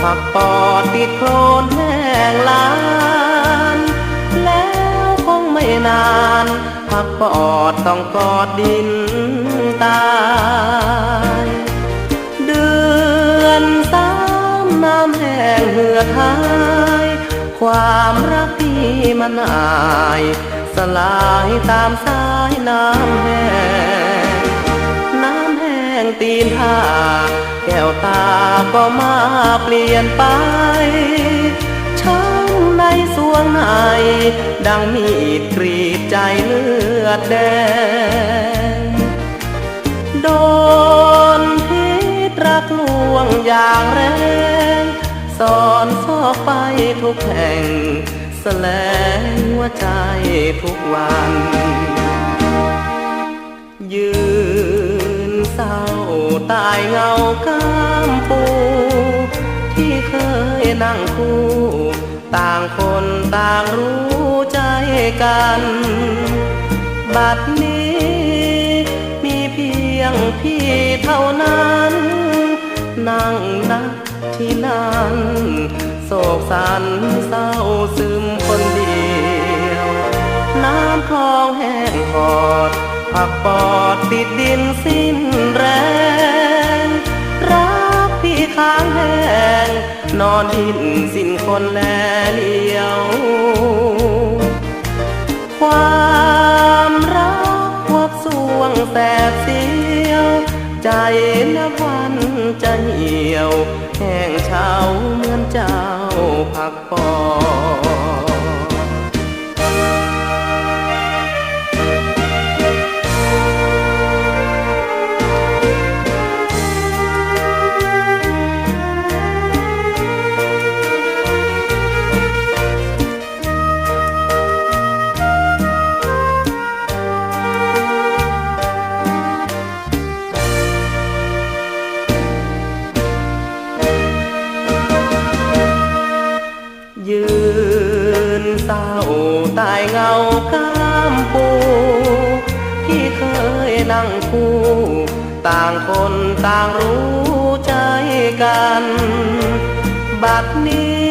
ผักปอดติดโคลนแห้งลาน แล้วคงไม่นานพักปอดต้องกอดดินตายเดือนสามน้ำแห้งเหือดหาย ความรักที่มันหาย สลายตามสายน้ำแห้งน้ำแห้งตีนหา แก้วตาก็มาเปลี่ยนไปช้ำในสวงใน ดังมีดกรีดใจเลือดแดง โดนพิษรักลวงอย่างแรงสอนซอกไปทุกแห่ง แสลงหัวใจทุกวัน ยืน เศร้าตายเงากามปู ที่เคยนั่งคู่ ต่างคนต่างรู้ใจกัน บัดนี้มีเพียงพี่เท่านั้น นั่งนักที่นั่นโศกสันเศร้าซึมคนเดียว น้ำคลองแห้งขอด ผักปอดติดดินสิ้นแรง รักพี่ค้างแห้งนอนดินสิ้นคนแลเลียว ความรักพวกสวงแสบเสียว ใจนับวันจะเหี่ยว แห้งเฉาเหมือนเจ้าผักปอด ยืนเศร้าใตายเงากามปูที่เคยนั่งคู่ต่างคนต่างรู้ใจกัน บัดนี้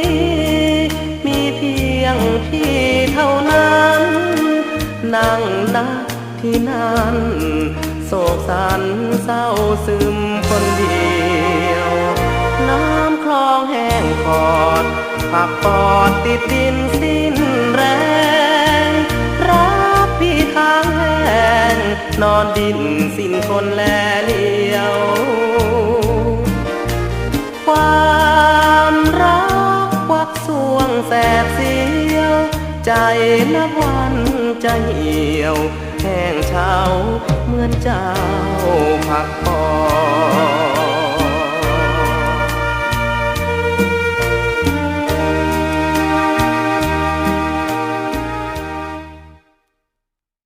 มีเพียงพี่เท่านั้น นั่งนักที่นั่นโศกสันเศร้าซึมคนเดียว น้ำคลองแห้งขอด ผักปอดติดดินสิ้นแรง รับพี่ค้างแหงนอนดินสิ้นคนแลเลียว ความรักควักสวงแสบเสียว ใจนับวันจะเหี่ยว แห้งเฉาเหมือนเจ้าผักปอด